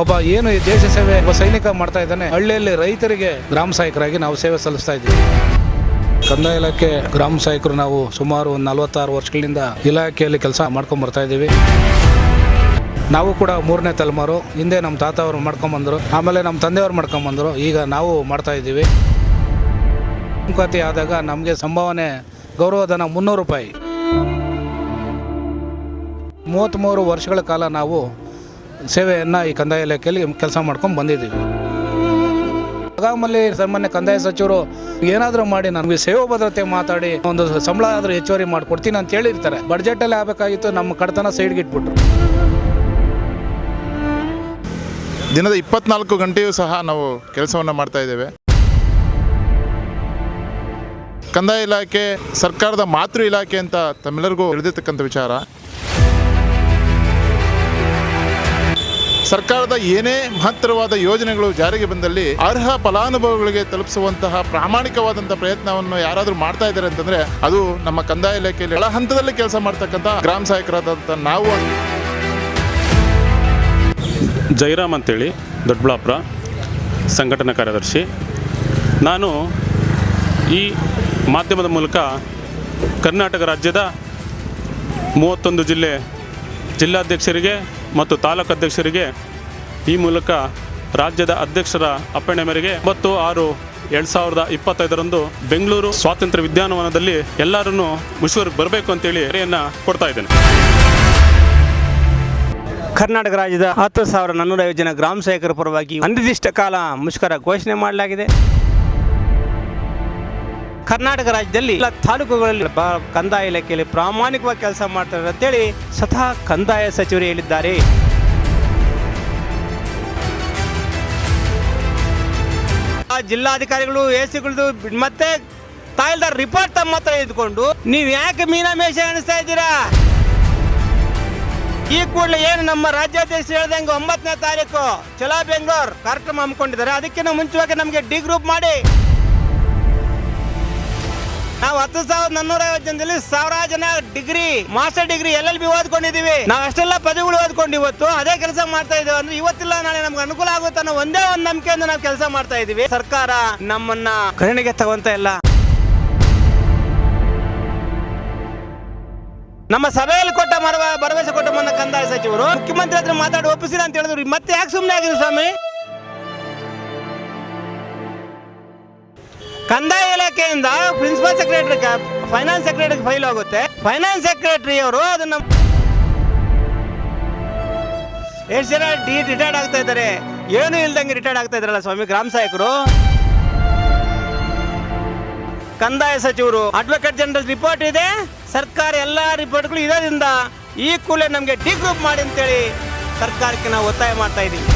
ಒಬ್ಬ ಏನು ಈ ದೇಶ ಸೇವೆ, ಒಬ್ಬ ಸೈನಿಕ ಮಾಡ್ತಾ ಇದ್ದಾನೆ, ಹಳ್ಳಿಯಲ್ಲಿ ರೈತರಿಗೆ ಗ್ರಾಮ ಸಹಾಯಕರಾಗಿ ನಾವು ಸೇವೆ ಸಲ್ಲಿಸ್ತಾ ಇದ್ದೀವಿ. ಕಂದಾಯ ಇಲಾಖೆ ಗ್ರಾಮ ಸಹಾಯಕರು ನಾವು ಸುಮಾರು ಒಂದು ನಲವತ್ತಾರು ವರ್ಷಗಳಿಂದ ಇಲಾಖೆಯಲ್ಲಿ ಕೆಲಸ ಮಾಡ್ಕೊಂಡು ಬರ್ತಾ ಇದ್ದೀವಿ. ನಾವು ಕೂಡ ಮೂರನೇ ತಲೆಮಾರು, ಹಿಂದೆ ನಮ್ಮ ತಾತ ಅವರು ಮಾಡ್ಕೊಂಬಂದರು ಆಮೇಲೆ ನಮ್ಮ ತಂದೆಯವರು ಮಾಡ್ಕೊಂಬಂದರು ಈಗ ನಾವು ಮಾಡ್ತಾ ಇದ್ದೀವಿ. ನೇಮಕಾತಿ ಆದಾಗ ನಮಗೆ ಸಂಭಾವನೆ, ಗೌರವಧನ ಮುನ್ನೂರು ರೂಪಾಯಿ. ಮೂವತ್ತ್ಮೂರು ವರ್ಷಗಳ ಕಾಲ ನಾವು ಸೇವೆಯನ್ನು ಈ ಕಂದಾಯ ಇಲಾಖೆಯಲ್ಲಿ ಕೆಲಸ ಮಾಡ್ಕೊಂಡು ಬಂದಿದ್ದೀವಿ. ಆಗಾಮಲ್ಲಿ ಸನ್ಮಾನ್ಯ ಕಂದಾಯ ಸಚಿವರು ಏನಾದರೂ ಮಾಡಿ ನಮಗೆ ಸೇವಾ ಭದ್ರತೆ ಮಾತಾಡಿ ಒಂದು ಸಂಬಳ ಆದರೂ ಹೆಚ್ಚುವರಿ ಮಾಡಿಕೊಡ್ತೀನಿ ಅಂತ ಹೇಳಿರ್ತಾರೆ. ಬಡ್ಜೆಟಲ್ಲಿ ಆಗಬೇಕಾಗಿತ್ತು ನಮ್ಮ ಕಡತನ ಸೈಡ್ಗೆ ಇಟ್ಬಿಟ್ರು. ದಿನದ ಇಪ್ಪತ್ನಾಲ್ಕು ಗಂಟೆಯೂ ಸಹ ನಾವು ಕೆಲಸವನ್ನು ಮಾಡ್ತಾ ಇದ್ದೇವೆ. ಕಂದಾಯ ಇಲಾಖೆ, ಸರ್ಕಾರದ ಮಾತೃ ಇಲಾಖೆ ಅಂತ ತಮ್ಮೆಲ್ಲರಿಗೂ ತಿಳಿದಿರ್ತಕ್ಕಂಥ ವಿಚಾರ. ಸರ್ಕಾರದ ಏನೇ ಮಹತ್ತರವಾದ ಯೋಜನೆಗಳು ಜಾರಿಗೆ ಬಂದಲ್ಲಿ ಅರ್ಹ ಫಲಾನುಭವಿಗಳಿಗೆ ತಲುಪಿಸುವಂತಹ ಪ್ರಾಮಾಣಿಕವಾದಂತಹ ಪ್ರಯತ್ನವನ್ನು ಯಾರಾದರೂ ಮಾಡ್ತಾ ಇದ್ದಾರೆ ಅಂತಂದ್ರೆ ಅದು ನಮ್ಮ ಕಂದಾಯ ಇಲಾಖೆಯಲ್ಲಿ ಹಂತದಲ್ಲಿ ಕೆಲಸ ಮಾಡ್ತಕ್ಕಂಥ ಗ್ರಾಮ ಸಹಾಯಕರಾದಂಥ ನಾವು ಜೈರಾಮ್ ಅಂತೇಳಿ, ದೊಡ್ಡಬಳ್ಳಾಪುರ ಸಂಘಟನಾ ಕಾರ್ಯದರ್ಶಿ. ನಾನು ಈ ಮಾಧ್ಯಮದ ಮೂಲಕ ಕರ್ನಾಟಕ ರಾಜ್ಯದ ಮೂವತ್ತೊಂದು ಜಿಲ್ಲೆ ಜಿಲ್ಲಾಧ್ಯಕ್ಷರಿಗೆ ಮತ್ತು ತಾಲೂಕು ಅಧ್ಯಕ್ಷರಿಗೆ ಈ ಮೂಲಕ ರಾಜ್ಯದ ಅಧ್ಯಕ್ಷರ ಅಪ್ಪಣೆ ಮೇರೆಗೆ ಒಂಬತ್ತು ಆರು ಎರಡು ಸಾವಿರದ ಇಪ್ಪತ್ತೈದರಂದು ಬೆಂಗಳೂರು ಸ್ವಾತಂತ್ರ್ಯ ಉದ್ಯಾನವನದಲ್ಲಿ ಎಲ್ಲರನ್ನೂ ಮುಷ್ವರ್ಗೆ ಬರಬೇಕು ಅಂತೇಳಿ ಕರೆಯನ್ನು ಕೊಡ್ತಾ ಇದ್ದೇನೆ. ಕರ್ನಾಟಕ ರಾಜ್ಯದ ಹತ್ತು ಸಾವಿರ ನಾನ್ನೂರೈವತ್ತು ಜನ ಗ್ರಾಮ ಸೇವಕರ ಪರವಾಗಿ ಅನಿರ್ದಿಷ್ಟ ಕಾಲ ಮುಷ್ಕರ ಘೋಷಣೆ ಮಾಡಲಾಗಿದೆ. ಕರ್ನಾಟಕ ರಾಜ್ಯದಲ್ಲಿ ಎಲ್ಲ ತಾಲೂಕುಗಳಲ್ಲಿ ಕಂದಾಯ ಇಲಾಖೆಯಲ್ಲಿ ಪ್ರಾಮಾಣಿಕವಾಗಿ ಕೆಲಸ ಮಾಡ್ತಾರೆ ಅಂತೇಳಿ ಸ್ವತಃ ಕಂದಾಯ ಸಚಿವರು ಹೇಳಿದ್ದಾರೆ. ಆ ಜಿಲ್ಲಾಧಿಕಾರಿಗಳು ಎಸಿಗಳದು ಸಿಗಳದು ಮತ್ತೆ ತಾಯಿಲ್ದಾರ್ ರಿಪೋರ್ಟ್ ತಮ್ಮ ಹತ್ರ ಇದ್ಕೊಂಡು, ನೀವು ಯಾಕೆ ಮೀನಾಮೇಷ ಅನಿಸ್ತಾ ಇದ್ದೀರಾ? ಈ ಕೂಡಲೇ ಏನು ನಮ್ಮ ರಾಜ್ಯಾಧ್ಯಕ್ಷ ಹೇಳ್ದಂಗೆ ಒಂಬತ್ತನೇ ತಾರೀಕು ಚಲೋ ಬೆಂಗಳೂರು ಕಾರ್ಯಕ್ರಮ ಹಮ್ಮಿಕೊಂಡಿದ್ದಾರೆ. ಅದಕ್ಕಿಂತ ಮುಂಚೆವಾಗಿ ನಮಗೆ ಡಿ ಗ್ರೂಪ್ ಮಾಡಿ. ನಾವು ಹತ್ತು ಸಾವಿರದ ನಾನೂರ ಐವತ್ತು ಜನದಲ್ಲಿ ಸಾವಿರಾರು ಜನ degree, master degree L L B ಓದ್ಕೊಂಡಿದೀವಿ ನಾವು ಅಷ್ಟೆಲ್ಲ ಪದವಿಗಳು ಓದ್ಕೊಂಡು ಇವತ್ತು ಅದೇ ಕೆಲಸ ಮಾಡ್ತಾ ಇದ್ದೇವೆ ಅಂದ್ರೆ ಇವತ್ತಿಲ್ಲ, ನಾಳೆ ನಮ್ಗೆ ಅನುಕೂಲ ಆಗುತ್ತೆ ಅನ್ನೋ ಒಂದೇ ಒಂದು ನಂಬಿಕೆಯಿಂದ ನಾವು ಕೆಲಸ ಮಾಡ್ತಾ ಇದೀವಿ ಸರ್ಕಾರ ನಮ್ಮನ್ನ ಕರುಣೆಗೆ ತಗೊಂತ ಇಲ್ಲ ನಮ್ಮ ಸಭೆಯಲ್ಲಿ ಕೊಟ್ಟ ಮರವ, ಭರವಸೆ ಕೊಟ್ಟ ಮನ್ನ ಕಂದಾಯ ಸಚಿವರು, ಮುಖ್ಯಮಂತ್ರಿ ಹತ್ರ ಮಾತಾಡಿ ಒಪ್ಪಿಸಿಲ್ಲ ಅಂತ ಹೇಳಿದ್ರು. ಮತ್ತೆ ಯಾಕೆ ಸುಮ್ಮನೆ ಆಗಿದ್ರು ಸ್ವಾಮಿ? ಕಂದಾಯ ಇಲಾಖೆಯಿಂದ principal secretary finance secretary file ಆಗುತ್ತೆ. ಫೈನಾನ್ಸ್ ಸೆಕ್ರೆಟರಿ ಅವರು ಅದನ್ನ ಎಷ್ಟು ಜನ ಡಿ ರಿಟೈರ್ಡ್ ಆಗ್ತಾ ಇದ್ದಾರೆ? ಏನು ಇಲ್ದಂಗೆ ರಿಟೈರ್ಡ್ ಆಗ್ತಾ ಇದಾರಲ್ಲ ಸ್ವಾಮಿ, ಗ್ರಾಮ ಸಹಾಯಕರು? ಕಂದಾಯ ಸಚಿವರು ಅಡ್ವೊಕೇಟ್ ಜನರಲ್ ರಿಪೋರ್ಟ್ ಇದೆ. ಸರ್ಕಾರ ಎಲ್ಲ ರಿಪೋರ್ಟ್ಗಳು ಇರೋದ್ರಿಂದ ಈ ಕೂಡಲೇ ನಮಗೆ ಡಿ ಗ್ರೂಪ್ ಮಾಡಿ ಅಂತೇಳಿ ಸರ್ಕಾರಕ್ಕೆ ನಾವು ಒತ್ತಾಯ ಮಾಡ್ತಾ ಇದ್ದೀವಿ